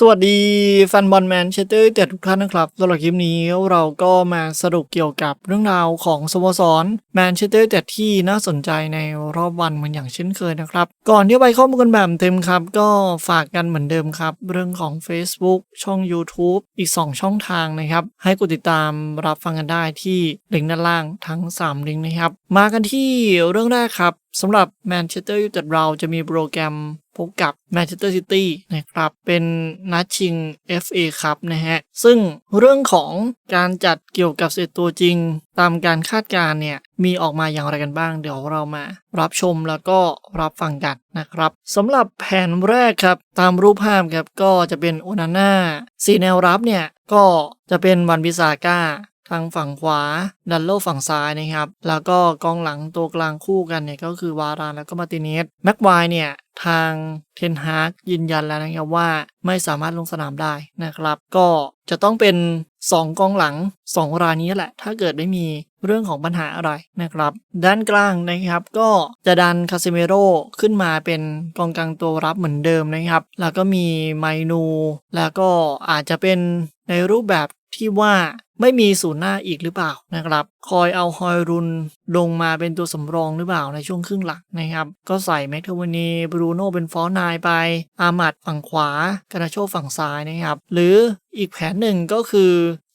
สวัสดีแฟนบอลแมนเชสเตอร์แต่ทุกท่านนะครับสำหรับคลิปนี้เราก็มาสรุปเกี่ยวกับเรื่องราวของสโมสรแมนเชสเตอร์แต่ที่น่าสนใจในรอบวันเหมือนอย่างเช่นเคยนะครับ ก่อนที่ไปข้อมูลกันแบบเต็มครับ ก็ฝากกันเหมือนเดิมครับ เรื่องของ Facebook ช่อง YouTube อีก 2 ช่องทางนะครับ ให้กดติดตามรับฟังกันได้ที่ลิงก์ด้านล่างทั้ง 3 ลิงก์นะครับ มากันที่เรื่องแรกครับสำหรับแมนเชสเตอร์ยูไนเต็ดเราจะมีโปรแกรมพบกับแมนเชสเตอร์ซิตี้นะครับ เป็นนัดชิง FA ครับนะฮะ ซึ่งเรื่องของการจัดเกี่ยวกับเซตตัวจริง ตามการคาดการณ์เนี่ย มีออกมาอย่างไรกันบ้าง เดี๋ยวเรามารับชมแล้วก็รับฟังกันนะครับสำหรับแผนแรกครับ ตามรูปภาพครับ ก็จะเป็นโอนาน่าสีแนวรับเนี่ย ก็จะเป็นวันบิซาก้า ทางฝั่งขวาดันโลฝั่งซ้ายนะครับ แล้วก็กองหลังตัวกลางคู่กันเนี่ยก็คือวารานแล้วก็มาติเนสแม็กควายเนี่ยทางเทนฮากยืนยันแล้วนะครับว่าไม่สามารถลงสนามได้นะครับ ก็จะต้องเป็น 2 กองหลัง 2 รายนี้แหละ ถ้าเกิดไม่มีเรื่องของปัญหาอะไรนะครับ ด้านกลางนะครับ ก็จะดันคาซิเมโรขึ้นมาเป็นกองกลางตัวรับเหมือนเดิมนะครับ แล้วก็มีไมนู แล้วก็อาจจะเป็นในรูปแบบที่ว่า ไม่มีศูนย์หน้าอีกหรือเปล่านะครับ คอยเอาฮอยรุนลงมาเป็นตัวสำรองหรือเปล่าในช่วงครึ่งหลังนะครับ ก็ใส่แม็กโทวานีบรูโน่เป็นฟอร์นายไป อามัดฝั่งขวากานาโชฝั่งซ้ายนะครับ หรืออีกแผนหนึ่งก็คือ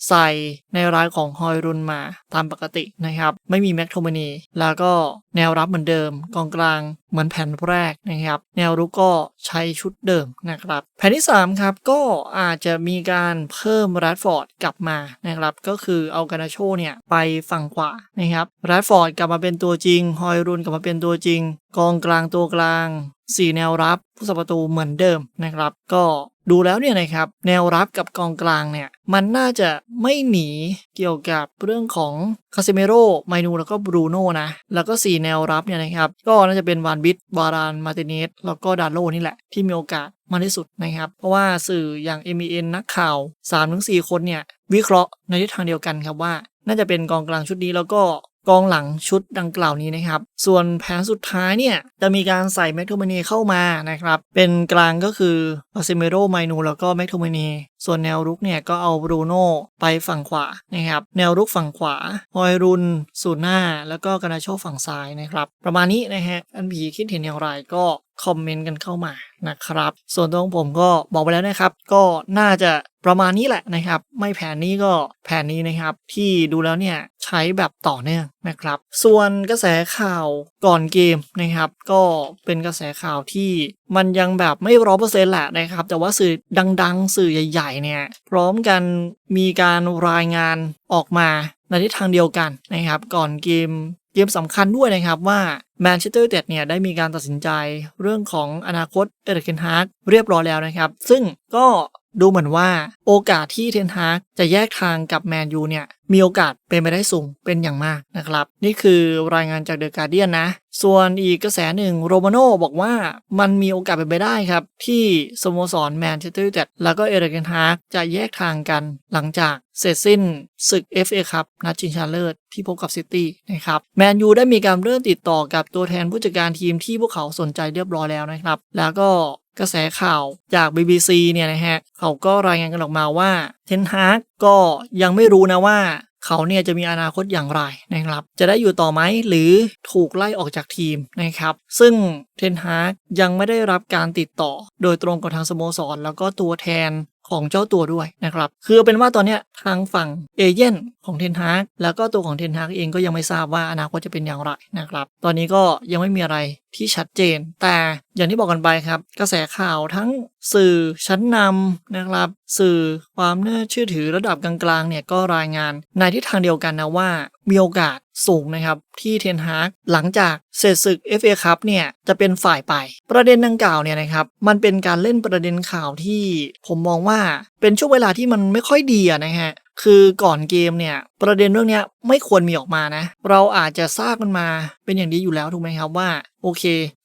ใส่ในรายของฮอยรุนมาตามปกตินะครับ ไม่มีแม็กโทมานีแล้วก็แนวรับเหมือนเดิม กองกลางเหมือนแผนแรกนะครับ แนวรุกก็ใช้ชุดเดิมนะครับ แผนที่ 3 ครับ ก็อาจจะมีการเพิ่มแรดฟอร์ดกลับมานะครับก็คือเอากานาโชเนี่ยไปฝั่งขวานะครับแรดฟอร์ดกลับมาเป็นตัวจริง ฮอยรุนกลับมาเป็นตัวจริง กองกลางตัวกลาง 4 แนวรับ ผู้สัประตูเหมือนเดิมนะครับ ก็ ดูแล้วเนี่ยนะครับแนวรับกับกองกลางเนี่ยมันน่าจะไม่หนีเกี่ยวกับเรื่องของคาเซเมโรไมนูแล้วก็บรูโน่นะ แล้วก็ 4 แนวรับเนี่ยนะครับ ก็น่าจะเป็นวานบิทบาราน มาติเนส แล้วก็ดาโลนี่แหละ ที่มีโอกาสมากที่สุดนะครับ เพราะว่าสื่ออย่าง m อ n นักข่าว 3-4 คนเนี่ย วิเคราะห์ในทิศทางเดียวกันครับว่า น่าจะเป็นกองกลางชุดนี้แล้วก็ กองหลังชุดดังกล่าวนี้นะครับ ส่วนแผนสุดท้ายเนี่ยจะมีการใส่แมคโทมานีเข้ามานะครับ เป็นกลางก็คือปาซิเมโรไมนูแล้วก็แมคโทมานีส่วนแนวรุกเนี่ยก็เอาบรูโน่ไปฝั่งขวานะครับ แนวรุกฝั่งขวาฮอยรุนสูนหน้าแล้วก็กานาโชฝั่งซ้ายนะครับ ประมาณนี้นะฮะอันผีคิดเห็นอย่างไรก็คอมเมนต์กันเข้ามานะครับ ส่วนตัวของผมก็บอกไปแล้วนะครับ ก็น่าจะประมาณนี้แหละนะครับ ไม่แผนนี้ก็แผนนี้นะครับ ที่ดูแล้วเนี่ยใช้แบบต่อเนื่องนะครับ ส่วนกระแสข่าวก่อนเกมนะครับ ก็เป็นกระแสข่าวที่มันยังแบบไม่ร้อเปอร์เซ็นต์แหละนะครับ แต่ว่าสื่อดังๆ สื่อใหญ่ๆ เนี่ย พร้อมกันมีการรายงานออกมาในทิศทางเดียวกันนะครับ ก่อนเกม เกมสำคัญด้วยนะครับว่าแมนเชสเตอร์เต็ดเนี่ยได้มีการตัดสินใจเรื่องของอนาคตเอริกเคนฮาร์กเรียบร้อยแล้วนะครับ ซึ่งก็ ดูเหมือนว่าโอกาสที่เทนฮากจะแยกทางกับแมนยูเนี่ย มีโอกาสเป็นไปได้สูงเป็นอย่างมากนะครับ นี่คือรายงานจากเดอะการเดียนนะ ส่วนอีกกระแสหนึ่งโรมาโน่บอกว่ามันมีโอกาสเป็นไปได้ครับ ที่สโมสรแมนเชสเตอร์ยูไนเต็ดแล้วก็เอริกเคนฮากจะแยกทางกันหลังจากเสร็จสิ้นศึก FA ครับนัดชิงชนะเลิศที่พบกับซิตี้นะครับแมนยูได้มีการเริ่มติดต่อกับตัวแทนผู้จัดการทีมที่พวกเขาสนใจเรียบร้อยแล้วนะครับ แล้วก็ กระแสข่าวจาก BBC เนี่ยนะฮะเขาก็รายงานกันออกมาว่าเทนฮากก็ยังไม่รู้นะว่าเขาเนี่ยจะมีอนาคตอย่างไรนะครับ จะได้อยู่ต่อไหมหรือถูกไล่ออกจากทีมนะครับ ซึ่งเทนฮากยังไม่ได้รับการติดต่อ โดยตรงกับทางสโมสร แล้วก็ตัวแทนของเจ้าตัวด้วยนะครับ คือเป็นว่าตอนนี้ทางฝั่งเอเย่นของเทนฮากแล้วก็ตัวของเทนฮากเองก็ยังไม่ทราบว่าอนาคตจะเป็นอย่างไรนะครับ ตอนนี้ก็ยังไม่มีอะไร ที่ชัดเจน แต่อย่างที่บอกกันไปครับ กระแสข่าวทั้งสื่อชั้นนำนะครับ สื่อความน่าเชื่อถือระดับกลางๆเนี่ยก็รายงานในทิศทางเดียวกันนะว่ามีโอกาสสูงนะครับ ที่เทนฮากหลังจากเสร็จศึก FA ครับเนี่ยจะเป็นฝ่ายไป ประเด็นดังกล่าวเนี่ยนะครับ มันเป็นการเล่นประเด็นข่าวที่ผมมองว่าเป็นช่วงเวลาที่มันไม่ค่อยดีนะฮะคือก่อนเกมเนี่ย ประเด็นเรื่องนี้ไม่ควรมีออกมานะ เราอาจจะทราบกันมาเป็นอย่างดีอยู่แล้วถูกไหมครับว่า โอเค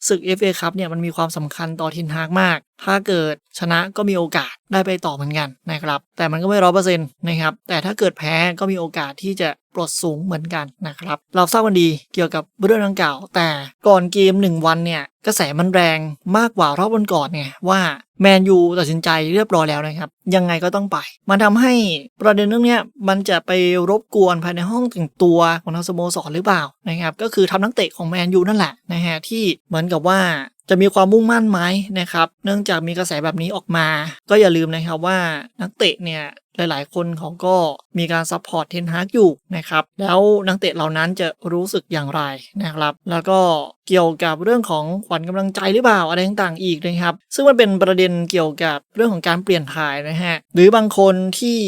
ศึก FA ครับเนี่ยมันมีความสำคัญต่อทินฮากมาก ถ้าเกิดชนะก็มีโอกาสได้ไปต่อเหมือนกันนะครับ แต่มันก็ไม่ร้อยเปอร์เซ็นต์นะครับ แต่ถ้าเกิดแพ้ก็มีโอกาสที่จะปลดสูงเหมือนกันนะครับ เราทราบกันดีเกี่ยวกับเรื่องดังกล่าว แต่ก่อนเกม 1 วันเนี่ยกระแสมันแรงมากกว่ารอบวันก่อนไงว่าแมนยูตัดสินใจเรียบร้อยแล้วนะครับ ยังไงก็ต้องไป มันทำให้ประเด็นเรื่องนี้มันจะไปรบกวนภายในห้องตึงตัวของทางสโมสรหรือเปล่านะครับก็คือทำนักเตะของแมนยูนั่นแหละนะฮะที่เหมือนกับว่าจะมีความมุ่งมั่นไหมนะครับ เนื่องจากมีกระแสแบบนี้ออกมา ก็อย่าลืมนะครับว่านักเตะเนี่ย หลายๆ คนเขาก็มีการซัพพอร์ตเทนฮากอยู่นะครับ แล้วนักเตะเหล่านั้นจะรู้สึกอย่างไรนะครับ แล้วก็เกี่ยวกับเรื่องของขวัญกำลังใจหรือเปล่าอะไรต่างๆอีกนะครับ ซึ่งมันเป็นประเด็นเกี่ยวกับเรื่องของการเปลี่ยนถ่ายนะฮะ หรือบางคนที่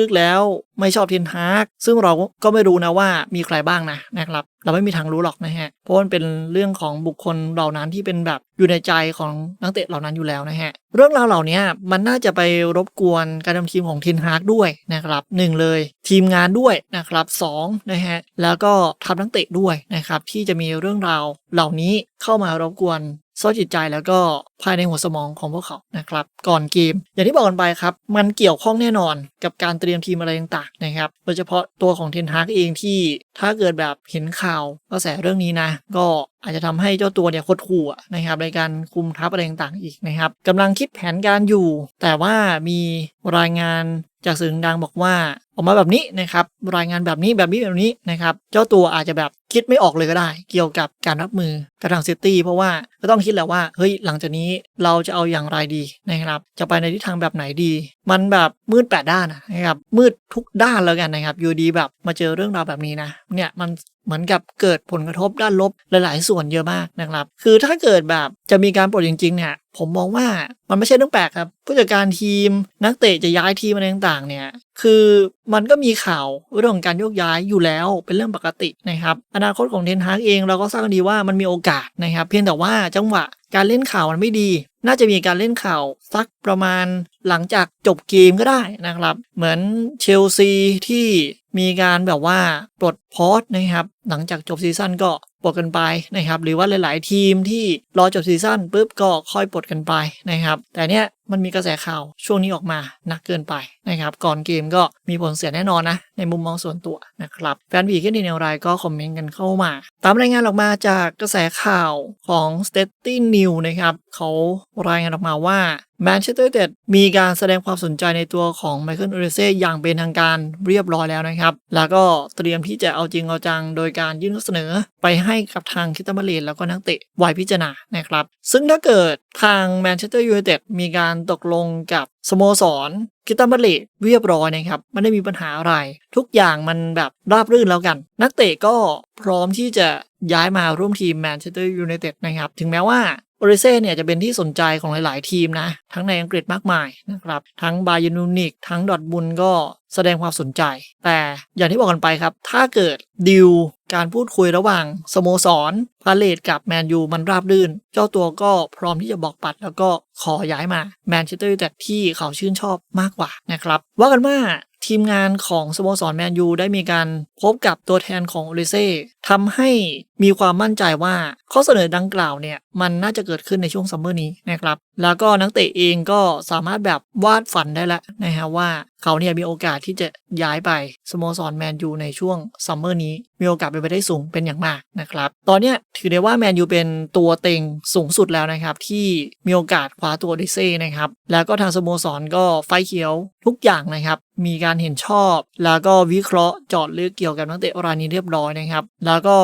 ลึกๆแล้วไม่ชอบเทนฮากซึ่งเราก็ไม่รู้นะว่ามีใครบ้างนะนะครับ เราไม่มีทางรู้หรอกนะฮะ เพราะมันเป็นเรื่องของบุคคลเหล่านั้นที่เป็นแบบอยู่ในใจของนักเตะเหล่านั้นอยู่แล้วนะฮะ เรื่องราวเหล่านี้มันน่าจะไปรบกวนการทำทีมของเทนฮากด้วยนะครับหนึ่งเลยทีมงานด้วยนะครับสองนะฮะแล้วก็ทัพนักเตะด้วยนะครับที่จะมีเรื่องราวเหล่านี้ เข้ามารบกวนซ้อจิตใจแล้วก็ภายในหัวสมองของพวกเขานะครับ ก่อนเกม อย่างที่บอกกันไปครับ มันเกี่ยวข้องแน่นอนกับการเตรียมทีมอะไรต่างๆนะครับ โดยเฉพาะตัวของเทนฮากเองที่ถ้าเกิดแบบเห็นข่าวกระแสเรื่องนี้นะ ก็อาจจะทำให้เจ้าตัวเนี่ยโคตรขู่นะครับในการคุมทัพอะไรต่างๆอีกนะครับกำลังคิดแผนการอยู่ แต่ว่ามีรายงานจากสื่อดังบอกว่า ออกมาแบบนี้นะครับรายงานแบบนี้แบบนี้แบบนี้นะครับเจ้าตัวอาจจะแบบคิดไม่ออกเลยก็ได้ เกี่ยวกับการรับมือกับทางซิตี้เพราะว่าก็ต้องคิดแล้วว่าเฮ้ยหลังจากนี้เราจะเอาอย่างไรดีนะครับจะไปในทิศทางแบบไหนดี มันแบบมืดแปดด้านนะครับมืดทุกด้านแล้วกันนะครับอยู่ดีแบบมาเจอเรื่องราวแบบนี้นะเนี่ยมัน เหมือนกับเกิดผลกระทบด้านลบหลาย ๆ ส่วนเยอะมากนะครับ คือถ้าเกิดแบบจะมีการปลดจริง ๆ เนี่ย ผมมองว่ามันไม่ใช่เรื่องแปลกครับ ผู้จัดการทีมนักเตะจะย้ายทีมอะไรต่างๆ เนี่ย คือมันก็มีข่าวเรื่องของการโยกย้ายอยู่แล้วเป็นเรื่องปกตินะครับ อนาคตของเทนฮากเองเราก็ทราบกันดีว่ามันมีโอกาสนะครับ เพียงแต่ว่าจังหวะการเล่นข่าวมันไม่ดี น่าจะมีการเล่นข่าวสักประมาณหลังจากจบเกมก็ได้นะครับ เหมือนเชลซีที่มีการแบบว่าปลดพอสนะครับ หลังจากจบซีซั่นก็ ปลดกันไปนะครับหรือว่าหลาย ๆ ทีมที่รอจบซีซั่นปุ๊บก็ค่อยปลดกันไปนะครับแต่เนี้ยมันมีกระแสข่าวช่วงนี้ออกมาหนักเกินไปนะครับก่อนเกมก็มีผลเสียแน่นอนนะ ในมุมมองส่วนตัวนะครับแฟนบีคิดเห็นอย่างไรก็คอมเมนต์กันเข้ามา ตามรายงานออกมาจากกระแสข่าวของ s t a t i n New นะครับเขารายงานออกมาว่า แมนเชสเตอร์ยูไนเต็ดมีการแสดงความสนใจในตัวของไมเคิลโอเรเซ่อย่างเป็นทางการเรียบร้อยแล้วนะครับ แล้วก็เตรียมที่จะเอาจริงเอาจังโดยการยื่นข้อเสนอไปให้กับทางคิตามาเลนแล้วก็นักเตะไวยพิจารณานะครับ ซึ่งถ้าเกิดทางแมนเชสเตอร์ยูไนเต็ดมีการตกลงกับสโมสรคิตามาเลเรียบร้อยนะครับไม่ได้มีปัญหาอะไร ทุกอย่างมันแบบราบรื่นแล้วกัน นักเตะก็พร้อมที่จะย้ายมาร่วมทีมแมนเชสเตอร์ยูไนเต็ดนะครับ ถึงแม้ว่า โอริเซ่เนี่ยจะเป็นที่สนใจของหลาย ๆ ทีมนะ ทั้งในอังกฤษมากมายนะครับ ทั้งบาเยร์นูนิกทั้งดอทบุนก็แสดงความสนใจ แต่อย่างที่บอกกันไปครับ ถ้าเกิดดิวการพูดคุยระหว่างสโมสรพาเลตกับแมนยูมันราบรื่น เจ้าตัวก็พร้อมที่จะบอกปัด แล้วก็ขอย้ายมาแมนเชสเตอร์ยูไนเต็ดที่เขาชื่นชอบมากกว่านะครับ ว่ากันว่า ทีมงานของสโมสรแมนยูได้มีการพบกับตัวแทนของโอลิเซ่ทำให้มีความมั่นใจว่าข้อเสนอดังกล่าวเนี่ย มันน่าจะเกิดขึ้นในช่วงซัมเมอร์นี้นะครับ แล้วก็นักเตะเองก็สามารถแบบวาดฝันได้แล้วนะฮะว่า เขาเนี่ยมีโอกาสที่จะย้ายไปสโมสรแมนยูในช่วงซัมเมอร์นี้ มีโอกาสเป็นไปได้สูงเป็นอย่างมากนะครับ ตอนเนี้ยถือได้ว่าแมนยูเป็นตัวเต็งสูงสุดแล้วนะครับ ที่มีโอกาสคว้าตัวดิเซ่นะครับ แล้วก็ทางสโมสรก็ไฟเขียวทุกอย่างนะครับ มีการเห็นชอบ แล้วก็วิเคราะห์เจาะลึกเกี่ยวกับนักเตะรายนี้เรียบร้อยนะครับ แล้วก็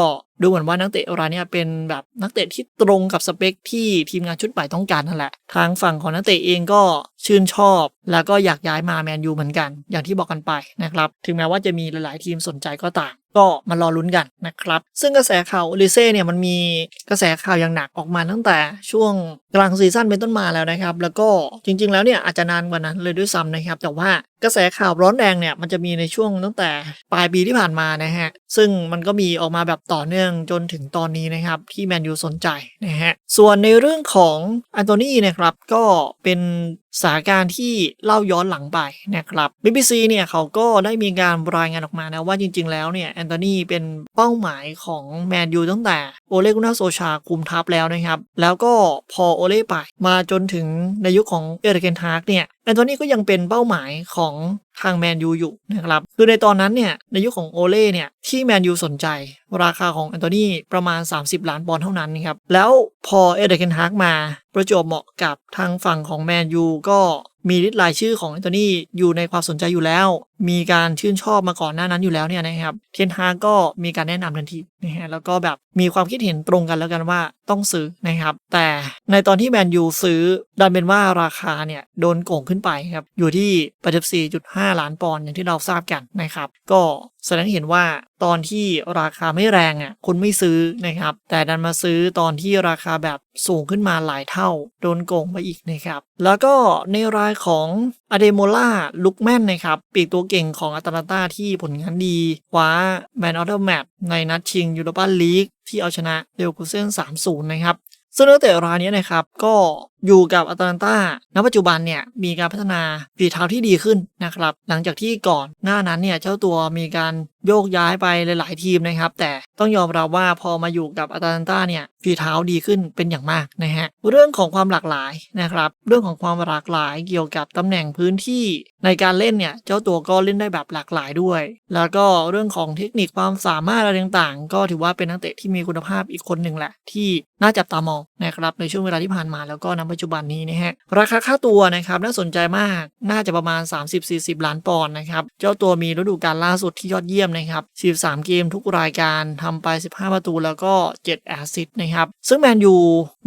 ดูเหมือนว่านักเตะรายนี้เป็นแบบนักเตะที่ตรงกับสเปคที่ทีมงานชุดใหม่ต้องการนั่นแหละ ทางฝั่งของนักเตะเองก็ชื่นชอบ แล้วก็อยากย้ายมาแมนยูเหมือนกัน อย่างที่บอกกันไปนะครับ ถึงแม้ว่าจะมีหลาย ๆ ทีมสนใจก็ตาม ก็มารอลุ้นกันนะครับ ซึ่งกระแสข่าวโอลิเซ่เนี่ยมันมีกระแสข่าวอย่างหนักออกมาตั้งแต่ช่วงกลางซีซั่นเป็นต้นมาแล้วนะครับ แล้วก็จริง ๆ แล้วเนี่ยอาจจะนานกว่านั้นเลยด้วยซ้ำนะครับ แต่ว่ากระแสข่าวร้อนแรงเนี่ยมันจะมีในช่วงตั้งแต่ปลายปีที่ผ่านมานะฮะ ซึ่งมันก็มีออกมาแบบต่อเนื่องจนถึงตอนนี้นะครับ ที่แมนยูสนใจนะฮะ ส่วนในเรื่องของอันโตนีนะครับก็เป็น สถานการณ์ที่เล่าย้อนหลังไปนะครับ BBC เนี่ยเขาก็ได้มีการรายงานออกมานะว่าจริง ๆ แล้วเนี่ยแอนโทนีเป็นเป้าหมายของแมนยูตั้งแต่โอเลกุนาโซชาคุมทัพแล้วนะครับ แล้วก็พอโอเล่ไปมาจนถึงในยุคของเอริกเกนทาร์กเนี่ย แอนโทนีก็ยังเป็นเป้าหมายของทางแมนยูอยู่นะครับ คือในตอนนั้นเนี่ย ในยุคของโอเล่เนี่ย ที่แมนยูสนใจ ราคาของแอนโทนีประมาณ 30 ล้านปอนด์เท่านั้นนะครับ แล้วพอเอเดเคนฮากมาประจวบเหมาะกับทางฝั่งของแมนยูก็ มีลิสต์รายชื่อของแอนโทนีอยู่ในความสนใจอยู่แล้ว มีการชื่นชอบมาก่อนหน้านั้นอยู่แล้วเนี่ยนะครับ เทนฮากก็มีการแนะนำทันทีนะฮะแล้วก็แบบมีความคิดเห็นตรงกันแล้วกันว่าต้องซื้อนะครับ แต่ในตอนที่แมนยูซื้อดันเป็นว่าราคาเนี่ยโดนโกงขึ้นไปครับ อยู่ที่ 84.5 ล้านปอนด์อย่างที่เราทราบกันนะครับ ก็ แสดงเห็นว่าตอนที่ราคาไม่แรงอะคุณไม่ซื้อนะครับ แต่ดันมาซื้อตอนที่ราคาแบบสูงขึ้นมาหลายเท่า โดนโกงไปอีกนะครับ แล้วก็ในรายของอเดโมล่าลุกแมนนะครับปีกตัวเก่งของอัตแลนตาที่ผลงานดีคว้าแมนออเดอะแมตในนัดชิงยูโรปาลีกที่เอาชนะเดลกูเซน3-0 นะครับซึ่งนักเตะรายนี้นะครับก็ อยู่กับอัตแลนตาณปัจจุบันเนี่ยมีการพัฒนาฝีเท้าที่ดีขึ้นนะครับ หลังจากที่ก่อนหน้านั้นเนี่ยเจ้าตัวมีการโยกย้ายไปหลาย ๆ ทีมนะครับ แต่ต้องยอมรับว่าพอมาอยู่กับอัตแลนตาเนี่ยฝีเท้าดีขึ้นเป็นอย่างมากนะฮะเรื่องของความหลากหลายนะครับ เรื่องของความหลากหลายเกี่ยวกับตำแหน่งพื้นที่ในการเล่นเนี่ยเจ้าตัวก็เล่นได้แบบหลากหลายด้วย แล้วก็เรื่องของเทคนิคความสามารถอะไรต่าง ๆ ก็ถือว่าเป็นนักเตะที่มีคุณภาพอีกคนหนึ่งแหละ ที่น่าจับตามองนะครับในช่วงเวลาที่ผ่านมาแล้วก็ณปัจจุบันนี้นะฮะราคาค่าตัวนะครับน่าสนใจมากน่าจะประมาณ 30-40 ล้านปอนด์นะครับเจ้าตัวมีฤดูกาลล่าสุดที่ยอดเยี่ยมนะครับ13 เกมทุกรายการทำไป 15 ประตูแล้วก็ 7 แอสซิสต์นะครับซึ่งแมนยู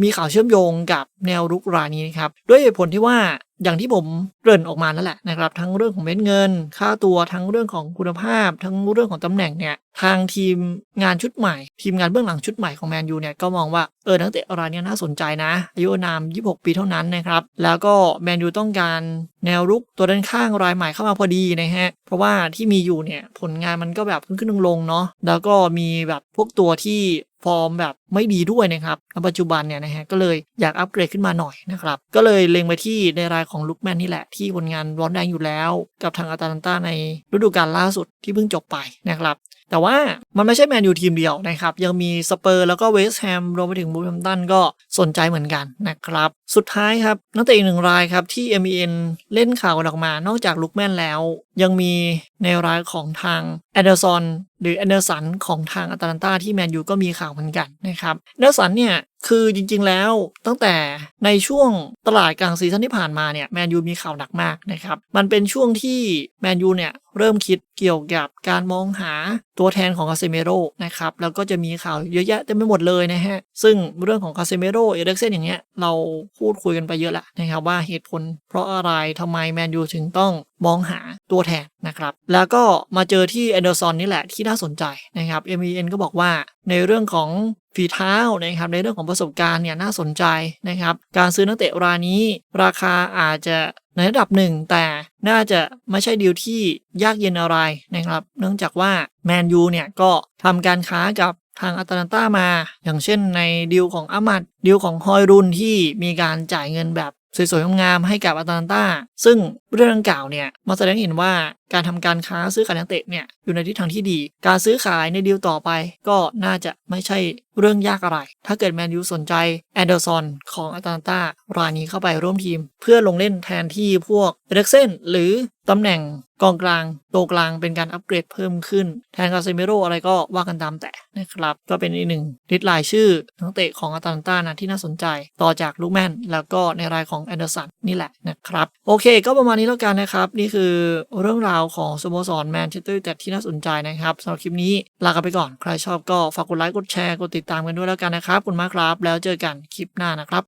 มีข่าวเชื่อมโยงกับแนวรุกรายนี้นะครับด้วยเหตุผลที่ว่า อย่างที่ผมเกริ่นออกมานั่นแหละนะครับทั้งเรื่องของเม็ดเงิน ค่าตัวทั้งเรื่องของคุณภาพ ทั้งเรื่องของตำแหน่งเนี่ยทางทีมงานชุดใหม่ ทีมงานเบื้องหลังชุดใหม่ของแมนยูเนี่ยก็มองว่าเออนักเตะรายเนี้น่าสนใจนะ อายุนาม 26 ปีเท่านั้นนะครับ แล้วก็แมนยูต้องการแนวรุกตัวด้านข้างรายใหม่เข้ามาพอดีนะฮะ เพราะว่าที่มีอยู่เนี่ยผลงานมันก็แบบขึ้นขึ้นลงเนาะแล้วก็มีแบบพวกตัวที่ฟอร์มแบบไม่ดีด้วยนะครับณปัจจุบันเนี่ยนะฮะก็เลยอยากอัปเกรดขึ้นมาหน่อยนะครับ ก็เลยเล็งไปที่ในรายของลุคแมนนี่แหละ ที่ผลงานร้อนแรงอยู่แล้ว กับทางอาตาลันตาในฤดูกาลล่าสุดที่เพิ่งจบไปนะครับ แต่ว่ามันไม่ใช่แมนยูทีมเดียวนะครับ ยังมีสเปอร์แล้วก็เวสต์แฮมรวมไปถึงบูลแฮมตันก็สนใจเหมือนกันนะครับ สุดท้ายครับนักเตะอีกหนึ่งรายครับที่ MEN เล่นข่าวกันออกมานอกจากลุกแมนแล้ว ยังมีในรายของทางแอนเดอร์สันหรือแอนเดอร์สันของทางอาตาลันตาที่แมนยูก็มีข่าวเหมือนกันนะครับแอนเดอร์สันเนี่ยคือจริงๆแล้วตั้งแต่ในช่วงตลาดกลางซีซั่นที่ผ่านมาเนี่ยแมนยูมีข่าวหนักมากนะครับมันเป็นช่วงที่แมนยูเนี่ยเริ่มคิดเกี่ยวกับการมองหาตัวแทนของคาเซเมโรนะครับแล้วก็จะมีข่าวเยอะแยะเต็มไปหมดเลยนะฮะ ซึ่งเรื่องของคาเซเมโรเอเด็กเซนอย่างเงี้ยเราพูดคุยกันไปเยอะแหละนะครับว่าเหตุผลเพราะอะไรทำไมแมนยูถึงต้องมองหาตัวแทนนะครับ แล้วก็มาเจอที่แอนเดอร์สันนี่แหละที่น่าสนใจนะครับ MEN ก็บอกว่าในเรื่องของฝีเท้านะครับในเรื่องของประสบการณ์เนี่ยน่าสนใจนะครับ การซื้อนักเตะรายนี้ ราคาอาจจะในระดับหนึ่งแต่น่าจะไม่ใช่ดีลที่ยากเย็นอะไรนะครับ เนื่องจากว่าแมนยูเนี่ยก็ทำการค้ากับทางอัตแลนตามา อย่างเช่นในดีลของอามัดดีลของฮอยรุนที่มีการจ่ายเงินแบบสวยๆงามๆให้กับอัตแลนตาซึ่งเรื่องดังกล่าวเนี่ยมาแสดงเห็นว่าการทำการค้าซื้อขายนักเตะเนี่ยอยู่ในทิศทางที่ดี การซื้อขายในดีลต่อไป ก็น่าจะไม่ใช่เรื่องยากอะไร ถ้าเกิดแมนยูสนใจแอนเดอร์สันของอัตแลนตารายนี้เข้าไปร่วมทีม เพื่อลงเล่นแทนที่พวกเร็กเซนหรือตำแหน่งกองกลางตัวกลางเป็นการอัปเกรดเพิ่มขึ้น แทนคาเซเมโรอะไรก็ว่ากันตามแต่นะครับ ก็เป็นอีกหนึ่งลิสต์รายชื่อนักเตะของอัตแลนตานะที่น่าสนใจ ต่อจากลูกแมนแล้วก็ในรายของแอนเดอร์สันนี่แหละนะครับ โอเค ก็ประมาณนี้แล้วกันนะครับ นี่คือเรื่องราวของสโมสรแมนเชสเตอร์ยูไนเต็ดที่น่าสนใจนะครับสำหรับคลิปนี้ลากันไปก่อนใครชอบก็ฝากกดไลค์กดแชร์กดติดตามกันด้วยแล้วกันนะครับขอบคุณมากครับ แล้วเจอกันคลิปหน้านะครับ